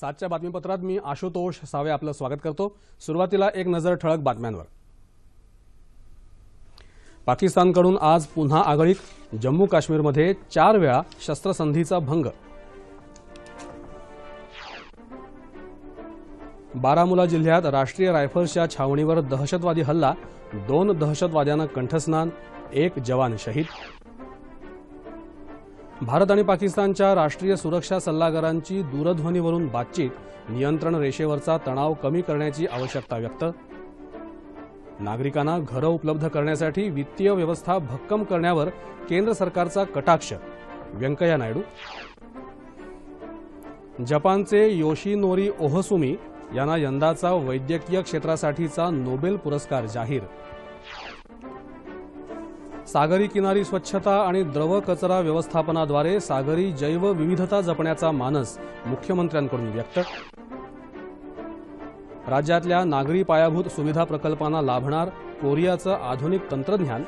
सातच्या बातमीपत्रात मी आशुतोष सावे आपलं स्वागत करतो. सुरुवातीला एक नजर ठळक बातम्यांवर. पाकिस्तानकडून आज पुन्हा आगळीक जम्मू काश्मीरमध्ये चार वेळा शस्त्रसंधीचा भंग. बारामुला जिल्ह्यात राष्ट्रीय रायफल्सच्या छावणीवर दहशतवादी हल्ला दोन दहशतवाद्यांना कंठस्नान एक जवान शहीद भारत आणि पाकिस्तानच्या राष्ट्रीय सुरक्षा सल्लागारांची दूरध्वनीवरून बातचीत नियंत्रण रेषेवरचा तणाव कमी करण्याची आवश्यकता व्यक्त. नागरिकांना घरं उपलब्ध करण्यासाठी वित्तीय व्यवस्था भक्कम करण्यावर केंद्र सरकारचा कटाक्ष. व्यंकय्या नायडू. जपानचे योशिनोरी ओहसुमी यांना यंदाचा वैद्यकीय क्षेत्रासाठीचा नोबेल पुरस्कार जाहीर. सागरी किनारी स्वच्छता आणि द्रव कचरा व्यवस्थापनाद्वारे सागरी जैवविविधता जपण्याचा मानस मुख्यमंत्र्यांकडून व्यक्त. राज्यातल्या नागरी पायाभूत सुविधा प्रकल्पांना लाभणार कोरियाचं आधुनिक तंत्रज्ञान.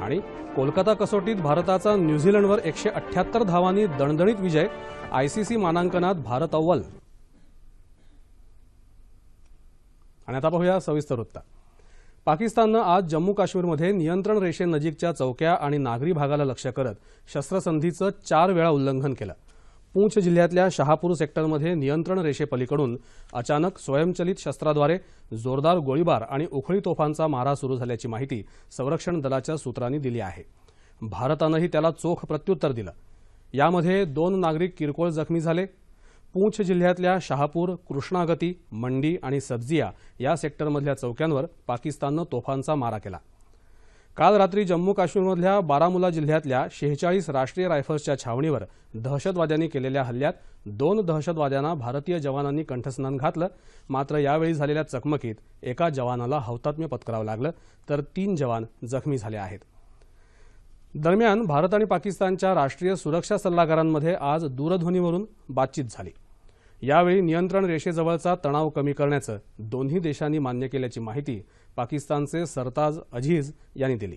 आणि कोलकाता कसोटीत भारताचा न्यूझीलंडवर एकशे अठ्याहत्तर धावांनी दणदणीत विजय आयसीसी मानांकनात भारत अव्वल. आणि आता पाहूया सविस्तर वृत्त. पाकिस्ताननं आज जम्मू काश्मीरमध्ये नियंत्रण रेषेनजीकच्या चौक्या आणि नागरी भागाला लक्ष्य करत शस्त्रसंधीचं चार वेळा उल्लंघन केलं. पूंछ जिल्ह्यातल्या शहापूर सेक्टरमध्ये नियंत्रण रेषेपलीकडून अचानक स्वयंचलित शस्त्राद्वारे जोरदार गोळीबार आणि उखळी तोफांचा मारा सुरू झाल्याची माहिती संरक्षण दलाच्या सूत्रांनी दिली आहे. भारतानंही त्याला चोख प्रत्युत्तर दिलं. यामध्ये दोन नागरिक किरकोळ जखमी झाले. पूंछ जिल्ह्यातल्या शहापूर कृष्णागती मंडी आणि सब्जिया या सेक्टरमधल्या चौक्यांवर पाकिस्ताननं तोफांचा मारा केला. काल रात्री जम्मू काश्मीरमधल्या बारामुला जिल्ह्यातल्या शेहेचाळीस राष्ट्रीय रायफल्सच्या छावणीवर दहशतवाद्यांनी केलेल्या हल्ल्यात दोन दहशतवाद्यांना भारतीय जवानांनी कंठस्नान घातलं. मात्र यावेळी झालेल्या चकमकीत एका जवानाला हौतात्म्य पत्करावं लागलं तर तीन जवान जखमी झाले आहेत. दरम्यान भारत आणि पाकिस्तानच्या राष्ट्रीय सुरक्षा सल्लागारांमध्ये आज दूरध्वनीवरून बातचीत झाली. यावेळी नियंत्रण रेषेजवळचा तणाव कमी करण्याचं दोन्ही देशांनी मान्य केल्याची माहिती पाकिस्तानचे सरताज अझीज यांनी दिली.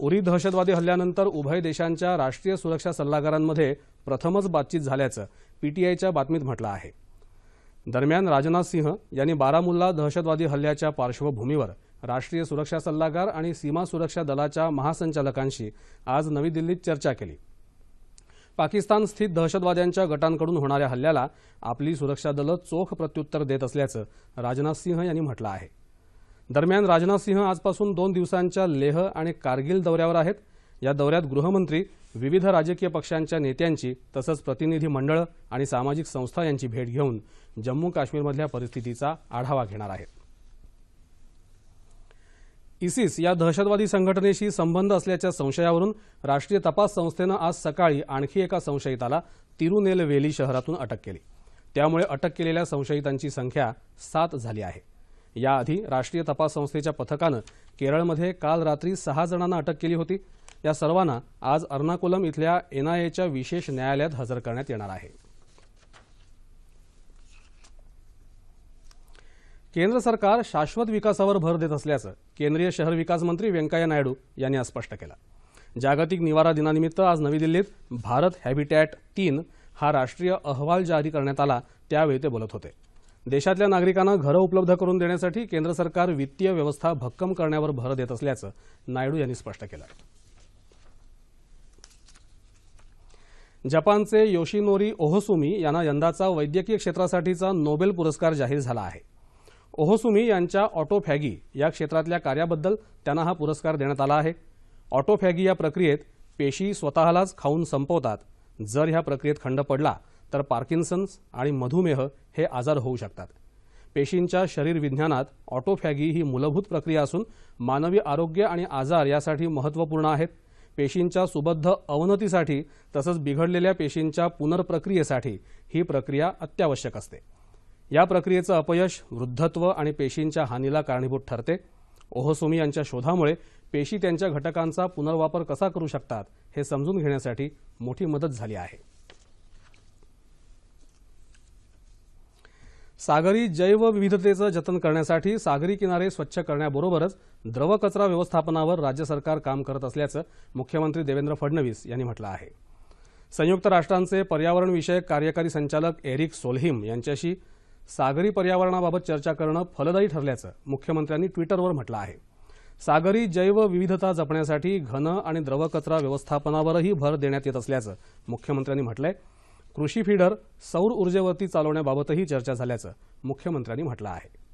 उरी दहशतवादी हल्ल्यानंतर उभय देशांच्या राष्ट्रीय सुरक्षा सल्लागारांमध्ये प्रथमच बातचीत झाल्याचं पीटीआयच्या बातमीत म्हटलं आहे. दरम्यान राजनाथ सिंह यांनी बारामुल्ला दहशतवादी हल्ल्याच्या पार्श्वभूमीवर राष्ट्रीय सुरक्षा सल्लागार आणि सीमा सुरक्षा दलाच्या महासंचालकांशी आज नवी दिल्लीत चर्चा केली. पाकिस्तान स्थित दहशतवाद्यांच्या गटांकडून होणाऱ्या हल्ल्याला आपली सुरक्षा दलं चोख प्रत्युत्तर देत असल्याचं राजनाथ सिंह यांनी म्हटलं आहे. दरम्यान राजनाथ सिंह आजपासून दोन दिवसांच्या लेह आणि कारगिल दौऱ्यावर आहेत. या दौऱ्यात गृहमंत्री विविध राजकीय पक्षांच्या नेत्यांची तसंच प्रतिनिधी मंडळं आणि सामाजिक संस्था यांची भेट घेऊन जम्मू काश्मीरमधल्या परिस्थितीचा आढावा घेणार आहेत. इसिस या दहशतवादी संघटनेशी संबंध असल्याच्या संशयावरून राष्ट्रीय तपास संस्थेनं आज सकाळी आणखी एका संशयिताला तिरुनेलवेली शहरातून अटक केली. त्यामुळे अटक केलेल्या संशयितांची संख्या सात झाली आहे. याआधी राष्ट्रीय तपास संस्थेच्या पथकानं केरळमध्ये काल रात्री सहा जणांना अटक केली होती. या सर्वांना आज अर्नाकुलम इथल्या एनआयएच्या विशेष न्यायालयात हजर करण्यात येणार आहे. केंद्र सरकार शाश्वत विकासावर भर देत असल्याचं केंद्रीय शहर विकास मंत्री व्यंकय्या नायडू यांनी आज स्पष्ट केलं. जागतिक निवारा दिनानिमित्त आज नवी दिल्लीत भारत हॅबिटॅट तीन हा राष्ट्रीय अहवाल जारी करण्यात आला त्यावेळी ते बोलत होते. देशातल्या नागरिकांना घरं उपलब्ध करून देण्यासाठी केंद्र सरकार वित्तीय व्यवस्था भक्कम करण्यावर भर देत असल्याचं नायडू यांनी स्पष्ट केलं. जपानचे योशिनोरी ओहोसुमी यांना यंदाचा वैद्यकीय क्षेत्रासाठीचा नोबेल पुरस्कार जाहीर झाला आहे. ओहोसुमी यांच्या ऑटोफॅगी या क्षेत्रातल्या कार्याबद्दल त्यांना हा पुरस्कार देण्यात आला आहे. ऑटोफॅगी या प्रक्रियेत पेशी स्वतःलाच खाऊन संपवतात. जर ह्या प्रक्रियेत खंड पडला तर पार्किन्सन्स आणि मधुमेह हे आजार होऊ शकतात. पेशींच्या शरीरविज्ञानात ऑटोफॅगी ही मूलभूत प्रक्रिया असून मानवी आरोग्य आणि आजार यासाठी महत्त्वपूर्ण आहेत. पेशींच्या सुबद्ध अवनतीसाठी तसंच बिघडलेल्या पेशींच्या पुनर्प्रक्रियेसाठी ही प्रक्रिया अत्यावश्यक असते. या प्रक्रियेचं अपयश वृद्धत्व आणि पेशींच्या हानीला कारणीभूत ठरते. ओहोसोमी यांच्या शोधामुळे पेशी त्यांच्या घटकांचा पुनर्वापर कसा करू शकतात हे समजून घेण्यासाठी मोठी मदत झाली आहे. सागरी जैवविविधतेचं जतन करण्यासाठी सागरी किनारे स्वच्छ करण्याबरोबरच द्रव कचरा व्यवस्थापनावर राज्य सरकार काम करत असल्याचं मुख्यमंत्री देवेंद्र फडणवीस यांनी म्हटलं आहे. संयुक्त राष्ट्रांचे पर्यावरणविषयक कार्यकारी संचालक एरिक सोलहिम यांच्याशी सागरी पर्यावरणाबाबत चर्चा करणं फलदायी ठरल्याचं मुख्यमंत्र्यांनी ट्विटरवर म्हटलं आहे. सागरी जैवविविधता जपण्यासाठी घन आणि द्रव कचरा व्यवस्थापनावरही भर देण्यात येत असल्याचं मुख्यमंत्र्यांनी म्हटलंय. कृषी फीडर सौर ऊर्जेवरती चालवण्याबाबतही चर्चा झाल्याचं मुख्यमंत्र्यांनी म्हटलं आहे.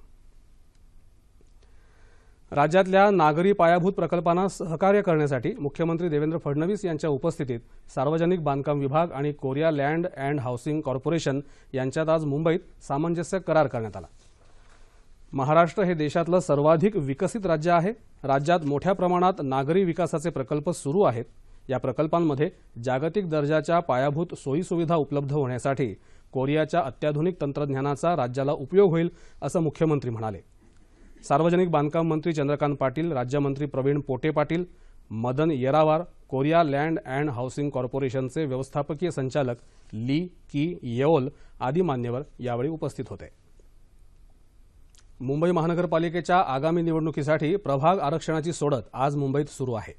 राज्यातल्या नागरी पायाभूत प्रकल्पांना सहकार्य करण्यासाठी मुख्यमंत्री देवेंद्र फडणवीस यांच्या उपस्थितीत सार्वजनिक बांधकाम विभाग आणि Korea land and housing corporation यांच्यात आज मुंबईत सामंजस्य करार करण्यात आला. महाराष्ट्र हे देशातलं सर्वाधिक विकसित राज्य आहे. राज्यात मोठ्या प्रमाणात नागरी विकासाचे प्रकल्प सुरू आहेत. या प्रकल्पांमध्ये जागतिक दर्जाच्या पायाभूत सोयीसुविधा उपलब्ध होण्यासाठी कोरियाच्या अत्याधुनिक तंत्रज्ञानाचा राज्याला उपयोग होईल असं मुख्यमंत्री म्हणाले. सार्वजनिक बांधकाम मंत्री चंद्रकांत पाटील राज्यमंत्री Pravin Pote Patil Madan Yerawar Korea land and housing कॉर्पोरेशनचे व्यवस्थापकीय संचालक ली की येओल आदी मान्यवर यावेळी उपस्थित होते. मुंबई महानगरपालिकेच्या आगामी निवडणुकीसाठी प्रभाग आरक्षणाची सोडत आज मुंबईत सुरू आहे.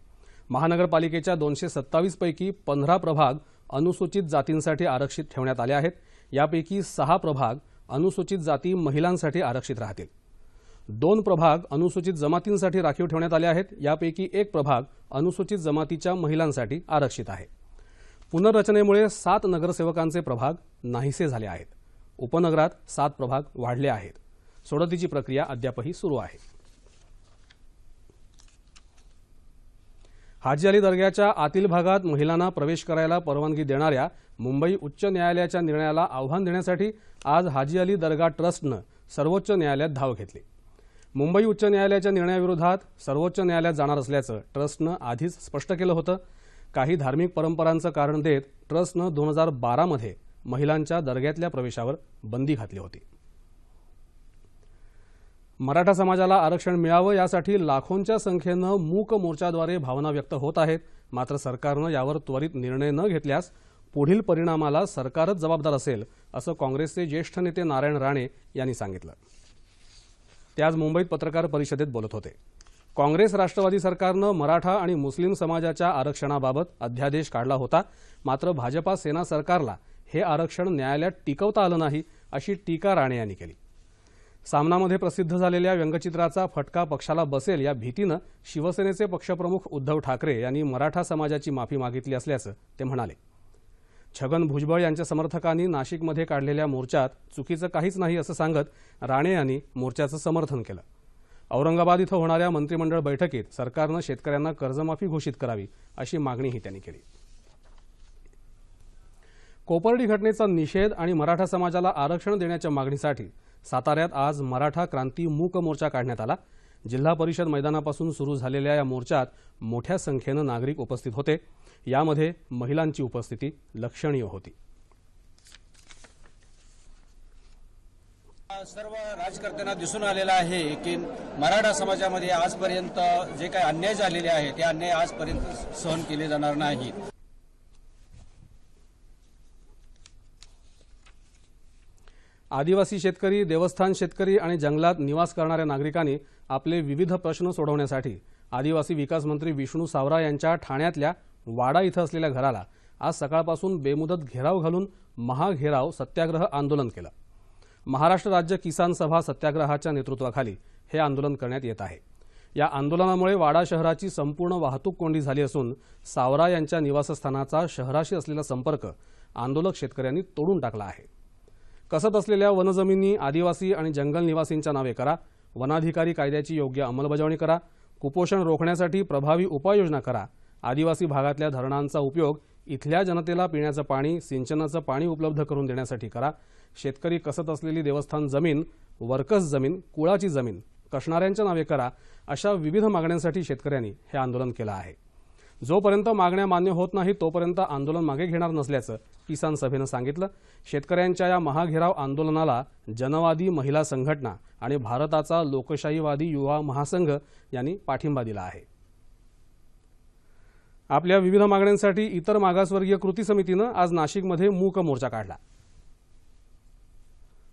महानगरपालिकेच्या दोनशे सत्तावीस पैकी पंधरा प्रभाग अनुसूचित जातींसाठी आरक्षित ठेवण्यात आले आहेत. यापैकी सहा प्रभाग अनुसूचित जाती महिलांसाठी आरक्षित राहतील. दोन प्रभाग अनुसूचित जमातींसाठी राखीव ठेवण्यात आले आहेत. यापैकी एक प्रभाग अनुसूचित जमातीच्या महिलांसाठी आरक्षित आहे. पुनर्रचनेमुळे सात नगरसेवकांचे प्रभाग नाहीसे झाले आहेत. उपनगरात सात प्रभाग वाढले आहेत. सोडतीची प्रक्रिया अद्यापही सुरू आहे. हाजी अली दर्ग्याच्या आतील भागात महिलांना प्रवेश करायला परवानगी देणाऱ्या मुंबई उच्च न्यायालयाच्या निर्णयाला आव्हान देण्यासाठी आज हाजी अली दर्गा ट्रस्टनं सर्वोच्च न्यायालयात धाव घेतली. मुंबई उच्च न्यायालयाच्या निर्णयाविरोधात सर्वोच्च न्यायालयात जाणार असल्याचं ट्रस्टनं आधीच स्पष्ट केलं होतं. काही धार्मिक परंपरांचं कारण देत ट्रस्टनं दोन हजार बारामध्ये महिलांच्या दर्ग्यातल्या प्रवेशावर बंदी घातली होती. मराठा समाजाला आरक्षण मिळावं यासाठी लाखोंच्या संख्येनं मूक मोर्चाद्वारे भावना व्यक्त होत आहेत. मात्र सरकारनं यावर त्वरित निर्णय न घेतल्यास पुढील परिणामाला सरकारच जबाबदार असेल असं काँग्रेसचे ज्येष्ठ नेते नारायण राणे यांनी सांगितलं. ते आज मुंबईत पत्रकार परिषदेत बोलत होते. काँग्रेस राष्ट्रवादी सरकारनं मराठा आणि मुस्लिम समाजाच्या आरक्षणाबाबत अध्यादेश काढला होता. मात्र भाजपा सेना सरकारला हे आरक्षण न्यायालयात टिकवता आलं नाही अशी टीका राणे यांनी केली. सामनामध्ये प्रसिद्ध झालेल्या व्यंगचित्राचा फटका पक्षाला बसेल या भीतीनं शिवसेनेचे पक्षप्रमुख उद्धव ठाकरे यांनी मराठा समाजाची माफी मागितली असल्याचं ते म्हणाले. छगन भुजबळ यांच्या समर्थकांनी नाशिकमध्ये काढलेल्या मोर्चात चुकीचं काहीच नाही असं सांगत राणे यांनी मोर्चाचं समर्थन केलं. औरंगाबाद इथं होणाऱ्या मंत्रिमंडळ बैठकीत सरकारनं शेतकऱ्यांना कर्जमाफी घोषित करावी अशी मागणीही त्यांनी केली. कोपर्डी घटनेचा निषेध आणि मराठा समाजाला आरक्षण देण्याच्या मागणीसाठी साताऱ्यात आज मराठा क्रांती मूक मोर्चा काढण्यात आला. जिल्हा परिषद मैदानापासून सुरू झालेल्या या मोर्चात मोठ्या संख्येनं नागरिक उपस्थित होते. यामध्ये महिलांची उपस्थिती लक्षणीय होती. सर्व राजकर्त्यांना दिसून आलेला आहे की मराठा समाजामध्ये आजपर्यंत जे काही अन्याय झालेले आहे ते अन्याय आजपर्यंत सहन केले जाणार नाहीत आदिवासी शेतकरी देवस्थान शेतकरी आणि जंगलात निवास करणाऱ्या नागरिकांनी आपले विविध प्रश्न सोडवण्यासाठी आदिवासी विकास मंत्री विष्णू सावरा यांच्या ठाण्यातल्या वाडा इथं असलेल्या घराला आज सकाळपासून बेमुदत घेराव घालून महाघेराव सत्याग्रह आंदोलन केलं. महाराष्ट्र राज्य किसान सभा सत्याग्रहाच्या नेतृत्वाखाली हे आंदोलन करण्यात येत आहे. या आंदोलनामुळे वाडा शहराची संपूर्ण वाहतूक कोंडी झाली असून सावरा यांच्या निवासस्थानाचा शहराशी असलेला संपर्क आंदोलक शेतकऱ्यांनी तोडून टाकला आहे. कसत असलेल्या वनजमिनी आदिवासी आणि जंगल निवासींच्या नावे करा वनाधिकारी कायद्याची योग्य अंमलबजावणी करा कुपोषण रोखण्यासाठी प्रभावी उपाययोजना करा आदिवासी भागातल्या धरणांचा उपयोग इथल्या जनतेला पिण्याचं पाणी सिंचनाचं पाणी उपलब्ध करून देण्यासाठी करा. शेतकरी कसत असलेली देवस्थान जमीन वर्कस जमीन कुळाची जमीन कसणाऱ्यांच्या नावे करा अशा विविध मागण्यांसाठी शेतकऱ्यांनी हे आंदोलन केलं आहे. जोपर्यंत मागण्या मान्य होत नाही तोपर्यंत आंदोलन मागे घेणार नसल्याचं किसान सभेनं सांगितलं. शेतकऱ्यांच्या या महाघेराव आंदोलनाला जनवादी महिला संघटना आणि भारताचा लोकशाहीवादी युवा महासंघ यांनी पाठिंबा दिला आहे. आपल्या विविध मागण्यांसाठी इतर मागासवर्गीय कृती समितीनं आज नाशिकमध्ये मूक मोर्चा काढला.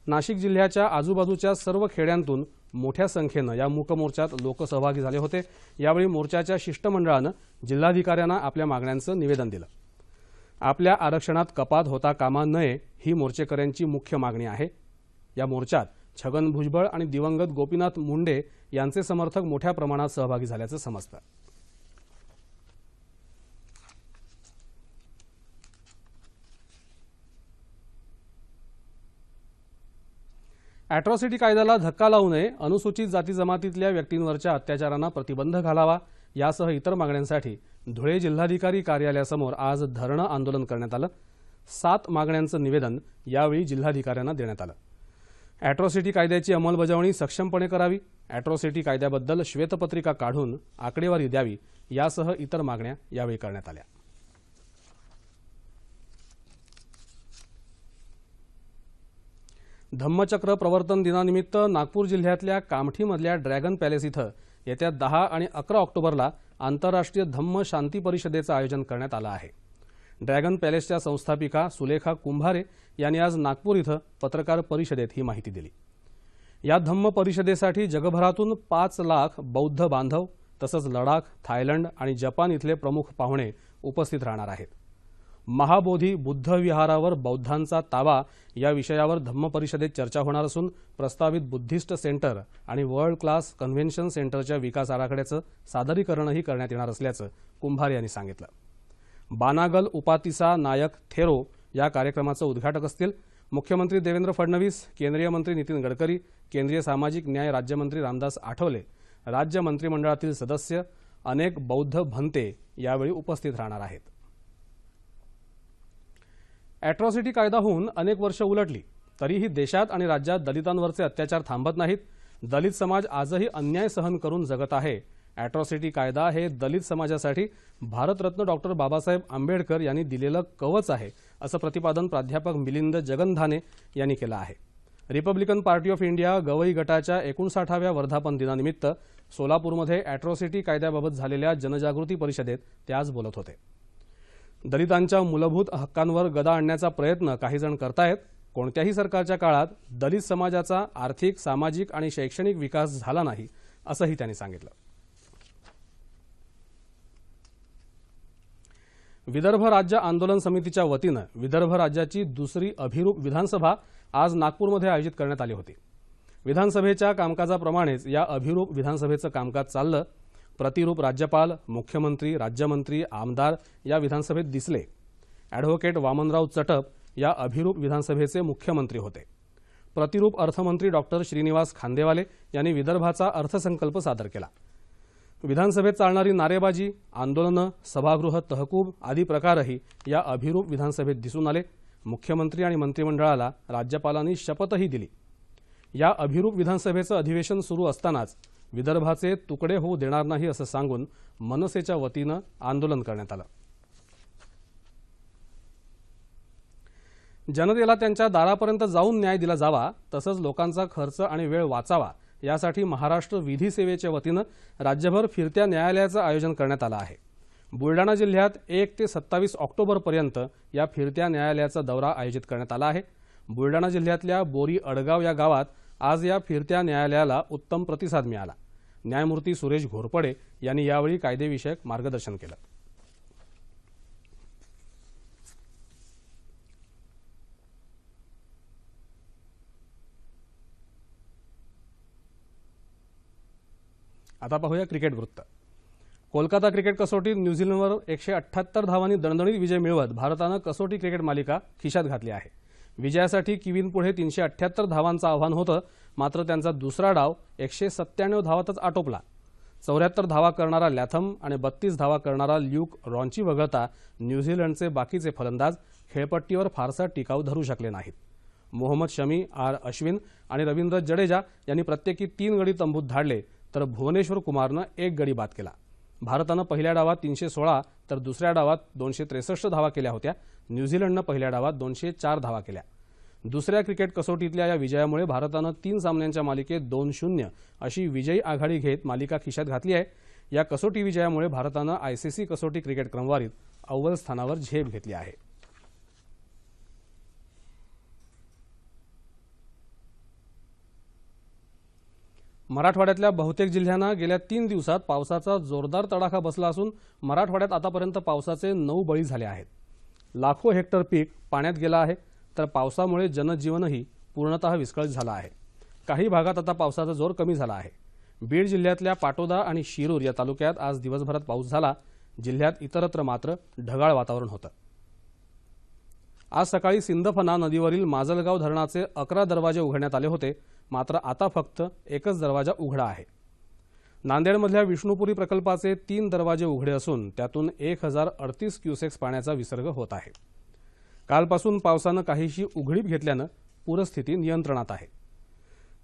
नाशिक जिल्ह्याच्या आजूबाजूच्या सर्व खेड्यांतून मोठ्या संख्येनं या मूक मोर्चात लोक सहभागी झाले होते. यावेळी मोर्चाच्या शिष्टमंडळानं जिल्हाधिकाऱ्यांना आपल्या मागण्यांचं निवेदन दिलं. आपल्या आरक्षणात कपात होता कामा नये ही मोर्चेकऱ्यांची मुख्य मागणी आहे. या मोर्चात छगन भुजबळ आणि दिवंगत गोपीनाथ मुंडे यांचे समर्थक मोठ्या प्रमाणात सहभागी झाल्याचं समजतं. अॅट्रॉसिटी कायद्याला धक्का लावू नये अनुसूचित जाती जमातीतल्या व्यक्तींवरच्या अत्याचारांना प्रतिबंध घालावा यासह इतर मागण्यांसाठी धुळे जिल्हाधिकारी कार्यालयासमोर आज धरणं आंदोलन करण्यात आलं. सात मागण्यांचं निवेदन यावेळी जिल्हाधिकाऱ्यांना देण्यात आलं. अॅट्रॉसिटी कायद्याची अंमलबजावणी सक्षमपणे करावी अॅट्रॉसिटी कायद्याबद्दल श्वेतपत्रिका काढून आकडेवारी द्यावी यासह इतर मागण्या यावेळी करण्यात आल्या. धम्मचक्र प्रवर्तन दिनानिमित्त नागपूर जिल्ह्यातल्या कामठीमधल्या ड्रॅगन पॅलेस इथं येत्या दहा आणि अकरा ऑक्टोबरला आंतरराष्ट्रीय धम्म शांती परिषदेचं आयोजन करण्यात आलं आहे. ड्रॅगन पॅलेसच्या संस्थापिका सुलेखा कुंभारे यांनी आज नागपूर इथं पत्रकार परिषदेत ही माहिती दिली. या धम्म परिषदेसाठी जगभरातून पाच लाख बौद्ध बांधव तसंच लडाख थायलंड आणि जपान इथले प्रमुख पाहुणे उपस्थित राहणार आहेत. महाबोधी बुद्ध विहारावर बौद्धांचा ताबा या विषयावर धम्म परिषदेत चर्चा होणार असून प्रस्तावित बुद्धिस्ट सेंटर आणि वर्ल्ड क्लास कन्व्हेन्शन सेंटरच्या विकास आराखड्याचं सादरीकरणही करण्यात येणार असल्याचं कुंभार यांनी सांगितलं. बानागल उपातिसा नायक थेरो या कार्यक्रमाचं उद्घाटक असतील मुख्यमंत्री देवेंद्र फडणवीस केंद्रीय मंत्री नितीन गडकरी केंद्रीय सामाजिक न्याय राज्यमंत्री रामदास आठवले राज्य मंत्रिमंडळातील सदस्य अनेक बौद्ध भंते यावेळी उपस्थित राहणार आहेत. अॅट्रॉसिटी कायदा होऊन अनेक वर्ष उलटली. तरीही देशात आणि राज्यात दलितांवरचे अत्याचार थांबत नाहीत. दलित समाज आजही अन्याय सहन करून जगत आहे. अॅट्रॉसिटी कायदा हे दलित समाजासाठी भारतरत्न डॉक्टर बाबासाहेब आंबेडकर यांनी दिलेलं कवच आहे असं प्रतिपादन प्राध्यापक मिलिंद जगनधाने यांनी केलं आहे. Republican party of India Gavai गटाच्या एकोणसाठाव्या वर्धापन दिनानिमित्त सोलापूरमध्ये अॅट्रॉसिटी कायद्याबाबत झालेल्या जनजागृती परिषदेत ते आज बोलत होते. दलितांच्या मूलभूत हक्कांवर गदा आणण्याचा प्रयत्न काही जण करतायत. कोणत्याही सरकारच्या काळात दलित समाजाचा आर्थिक सामाजिक आणि शैक्षणिक विकास झाला नाही असंही त्यांनी सांगितलं. विदर्भ राज्य आंदोलन समितीच्या वतीनं विदर्भ राज्याची दुसरी अभिरूप विधानसभा आज नागपूरमध्ये आयोजित करण्यात आली होती. विधानसभेच्या कामकाजाप्रमाणेच या अभिरूप विधानसभेचं कामकाज चाललं. प्रतिरूप राज्यपाल मुख्यमंत्री राज्यमंत्री आमदार या विधानसभेत दिसले. ॲडव्होकेट वामनराव चटप या अभिरूप विधानसभेचे मुख्यमंत्री होते. प्रतिरूप अर्थमंत्री डॉक्टर श्रीनिवास खांदेवाले यांनी विदर्भाचा अर्थसंकल्प सादर केला. विधानसभेत चालणारी नारेबाजी आंदोलनं सभागृह तहकूब आदी प्रकारही या अभिरूप विधानसभेत दिसून आले. मुख्यमंत्री आणि मंत्रिमंडळाला राज्यपालांनी शपथही दिली. या अभिरूप विधानसभेचं अधिवेशन सुरू असतानाच विदर्भाचे तुकडे होऊ देणार नाही असं सांगून मनसेच्या वतीनं आंदोलन करण्यात आलं. जनतेला त्यांच्या दारापर्यंत जाऊन न्याय दिला जावा तसंच लोकांचा खर्च आणि वेळ वाचावा यासाठी महाराष्ट्र विधी सेवेच्या वतीनं राज्यभर फिरत्या न्यायालयाचं आयोजन करण्यात आलं आहे. बुलडाणा जिल्ह्यात एक ते सत्तावीस ऑक्टोबरपर्यंत या फिरत्या न्यायालयाचा दौरा आयोजित करण्यात आला आहे. बुलडाणा जिल्ह्यातल्या बोरी अडगाव या गावात आज या फिरत्या न्यायालयाला उत्तम प्रतिसाद मिळाला. न्यायमूर्ती सुरेश घोरपडे यांनी यावेळी कायदेविषयक मार्गदर्शन केलं. आता पाहूया क्रिकेट वृत्त. कोलकाता क्रिकेट कसोटीत न्यूझीलंडवर एकशे अठ्ठ्याहत्तर धावांनी दणदणीत विजय मिळवत भारतानं कसोटी क्रिकेट मालिका खिशात घातली आहे. विजयासाठी किवींपुढे तीनशे अठ्ठ्याहत्तर धावांचं आव्हान होतं मात्र त्यांचा दुसरा डाव एकशे सत्त्याण्णव धावातच आटोपला. चौऱ्याहत्तर धावा करणारा लॅथम आणि बत्तीस धावा करणारा ल्यूक रॉन्ची वगळता न्यूझीलंडचे बाकीचे फलंदाज खेळपट्टीवर फारसा टिकाऊ धरू शकले नाहीत. मोहम्मद शमी आर अश्विन आणि रवींद्र जडेजा यांनी प्रत्येकी तीन गडी तंबूत धाडले तर भुवनेश्वर कुमारनं एक गडी बाद केला. भारतानं पहिल्या डावात तीनशे सोळा तर दुसऱ्या डावात दोनशे त्रेसष्ट धावा केल्या होत्या न्यूझीलंडनं पहिल्या डावात दोनशे चार धावा केल्या. दुसऱ्या क्रिकेट कसोटीतल्या या विजयामुळे भारतानं तीन सामन्यांच्या मालिकेत दोन शून्य अशी विजयी आघाडी घेत मालिका खिशात घातली आहे. या कसोटी विजयामुळे भारतानं आयसीसी कसोटी क्रिकेट क्रमवारीत अव्वल स्थानावर झेप घेतली आहे. मराठवाड्यातल्या बहुतेक जिल्ह्यांना गेल्या तीन दिवसात पावसाचा जोरदार तडाखा बसला असून मराठवाड्यात आतापर्यंत पावसाचे नऊ बळी झाले आहेत. लाखो हेक्टर पीक पाण्यात गेलं आहे. तर पावसामुळे जनजीवनही पूर्णतः विस्कळीत झालं आहे. काही भागात आता पावसाचा जोर कमी झाला आहे. बीड जिल्ह्यातल्या पाटोदा आणि शिरूर या तालुक्यात आज दिवसभरात पाऊस झाला. जिल्ह्यात इतरत्र मात्र ढगाळ वातावरण होतं. आज सकाळी सिंदफना नदीवरील माजलगाव धरणाचे अकरा दरवाजे उघडण्यात आले होते. मात्र आता फक्त एकच दरवाजा उघडा आहे. नांदेडमधल्या विष्णुपुरी प्रकल्पाचे तीन दरवाजे उघडे असून त्यातून एक हजार अडतीस क्युसेक्स पाण्याचा विसर्ग होत आहे. कालपासून पावसानं काहीशी उघडीप घेतल्यानं पूरस्थिती नियंत्रणात आहे.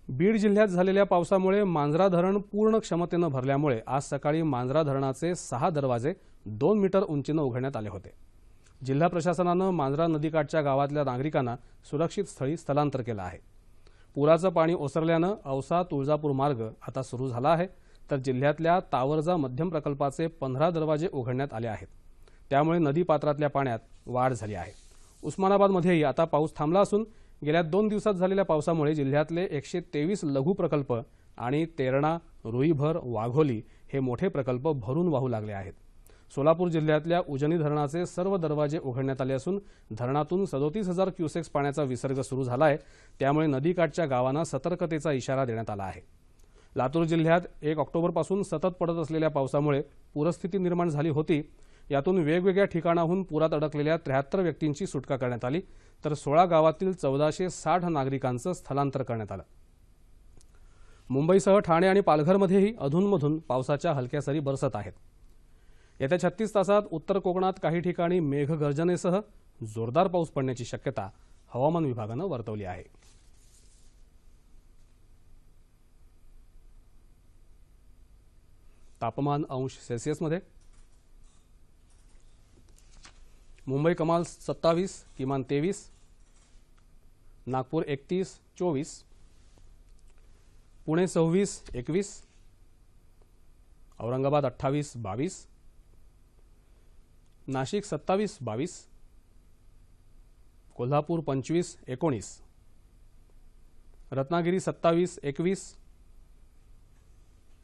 बीड जिल्ह्यात झालेल्या पावसामुळे मांजरा धरण पूर्ण क्षमतेनं भरल्यामुळे आज सकाळी मांजरा धरणाचे सहा दरवाजे दोन मीटर उंचीनं उघडण्यात आले होते. जिल्हा प्रशासनानं मांजरा नदीकाठच्या गावातल्या नागरिकांना सुरक्षित स्थळी स्थलांतर केलं आहे. पुराचं पाणी ओसरल्यानं औसा तुळजापूर मार्ग आता सुरू झाला आहे. तर जिल्ह्यातल्या तावरजा मध्यम प्रकल्पाचे पंधरा दरवाजे उघडण्यात आले आहेत. त्यामुळे नदीपात्रातल्या पाण्यात वाढ झाली आहे. उस्मानाबादमध्येही आता पाऊस थांबला असून गेल्या दोन दिवसात झालेल्या पावसामुळे जिल्ह्यातले एकशे तेवीस लघु प्रकल्प आणि तेरणा रुईभर वाघोली हे मोठे प्रकल्प भरून वाहू लागले आहेत. सोलापूर जिल्ह्यातल्या उजनी धरणाचे सर्व दरवाजे उघडण्यात आले असून धरणातून सदोतीस हजार क्युसेक्स पाण्याचा विसर्ग सुरू झाला आहे त्यामुळे नदीकाठच्या गावांना सतर्कतेचा इशारा देण्यात आला आहे. लातूर जिल्ह्यात एक ऑक्टोबरपासून सतत पडत असलेल्या पावसामुळे पूरस्थिती निर्माण झाली होती. यातून वेगवेगळ्या ठिकाणाहून पुरात अडकलेल्या त्र्याहत्तर व्यक्तींची सुटका करण्यात आली. तर सोळा गावातील चौदाशे साठ नागरिकांचं स्थलांतर करण्यात आलं. मुंबईसह ठाणे आणि पालघरमध्येही अधूनमधून पावसाच्या हलक्या सरी बरसत आहेत. येत्या छत्तीस तासात उत्तर कोकणात काही ठिकाणी मेघगर्जनेसह जोरदार पाऊस पडण्याची शक्यता हवामान विभागानं वर्तवली आहे. तापमान अंश सेल्सिअसमध्ये मुंबई कमाल सत्तावीस किमान तेवीस नागपूर एकतीस चोवीस पुणे सव्वीस एकवीस औरंगाबाद अठ्ठावीस बावीस नाशिक सत्तावीस बावीस कोल्हापूर पंचवीस एकोणीस रत्नागिरी सत्तावीस एकवीस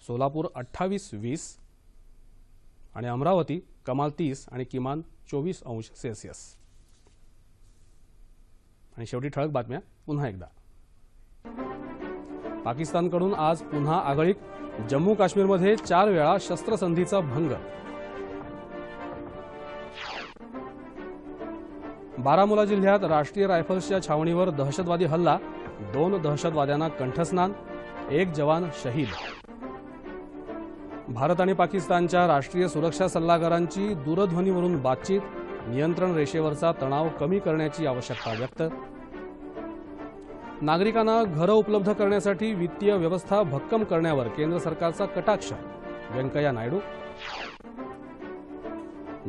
सोलापूर अठ्ठावीस वीस आणि अमरावती कमाल तीस आणि किमान चोवीस अंश सेल्सिअस. आणि शेवटी ठळक बातम्या पुन्हा एकदा. पाकिस्तानकडून आज पुन्हा आगळीक जम्मू काश्मीरमध्ये चार वेळा शस्त्रसंधीचा भंग. बारामुला जिल्ह्यात राष्ट्रीय रायफल्सच्या छावणीवर दहशतवादी हल्ला दोन दहशतवाद्यांना कंठस्नान एक जवान शहीद. भारत आणि पाकिस्तानच्या राष्ट्रीय सुरक्षा सल्लागारांची दूरध्वनीवरून बातचीत नियंत्रण रेषेवरचा तणाव कमी करण्याची आवश्यकता व्यक्त. नागरिकांना घरं उपलब्ध करण्यासाठी वित्तीय व्यवस्था भक्कम करण्यावर केंद्र सरकारचा कटाक्ष व्यंकय्या नायडू.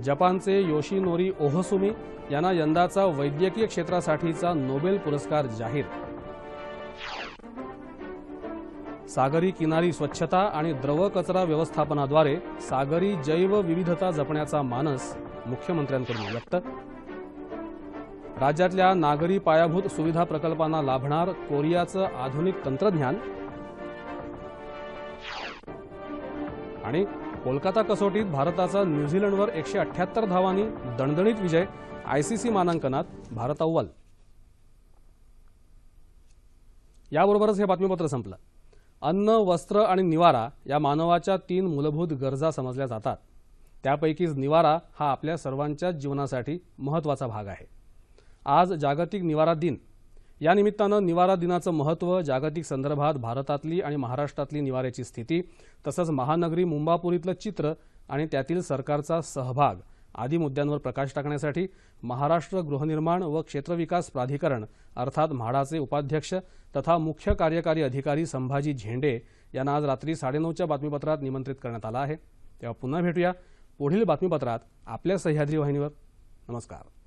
जपानचे योशिनोरी ओहसुमी यांना यंदाचा वैद्यकीय क्षेत्रासाठीचा नोबेल पुरस्कार जाहीर सागरी किनारी स्वच्छता आणि द्रव कचरा व्यवस्थापनाद्वारे सागरी जैव विविधता जपण्याचा मानस मुख्यमंत्र्यांकडून व्यक्त. राज्यातल्या नागरी पायाभूत सुविधा प्रकल्पांना लाभणार कोरियाचं आधुनिक तंत्रज्ञान. आणि कोलकाता कसोटीत भारताचा न्यूझीलंडवर एकशे अठ्याहत्तर धावांनी दणदणीत विजय आयसीसी मानांकनात भारत अव्वल. याबरोबरच हे बातमीपत्र संपलं. अन्न वस्त्र आणि निवारा या मानवाच्या तीन मूलभूत गरजा समजल्या जातात. त्यापैकीच निवारा हा आपल्या सर्वांच्याच जीवनासाठी महत्त्वाचा भाग आहे. आज जागतिक निवारा दिन. या निमित्तानं निवारा दिनाचं महत्त्व जागतिक संदर्भात भारतातली आणि महाराष्ट्रातली निवाऱ्याची स्थिती तसंच महानगरी मुंबापुरीतलं चित्र आणि त्यातील सरकारचा सहभाग आदी मुद्द्यांवर प्रकाश टाकण्यासाठी महाराष्ट्र गृहनिर्माण व क्षेत्रविकास प्राधिकरण अर्थात म्हाडाचे उपाध्यक्ष तथा मुख्य कार्यकारी अधिकारी संभाजी झेंडे यांना आज रात्री साडेनऊच्या बातमीपत्रात निमंत्रित करण्यात आलं आहे. तेव्हा पुन्हा भेटूया पुढील बातमीपत्रात आपल्या सह्याद्री वाहिनीवर. नमस्कार.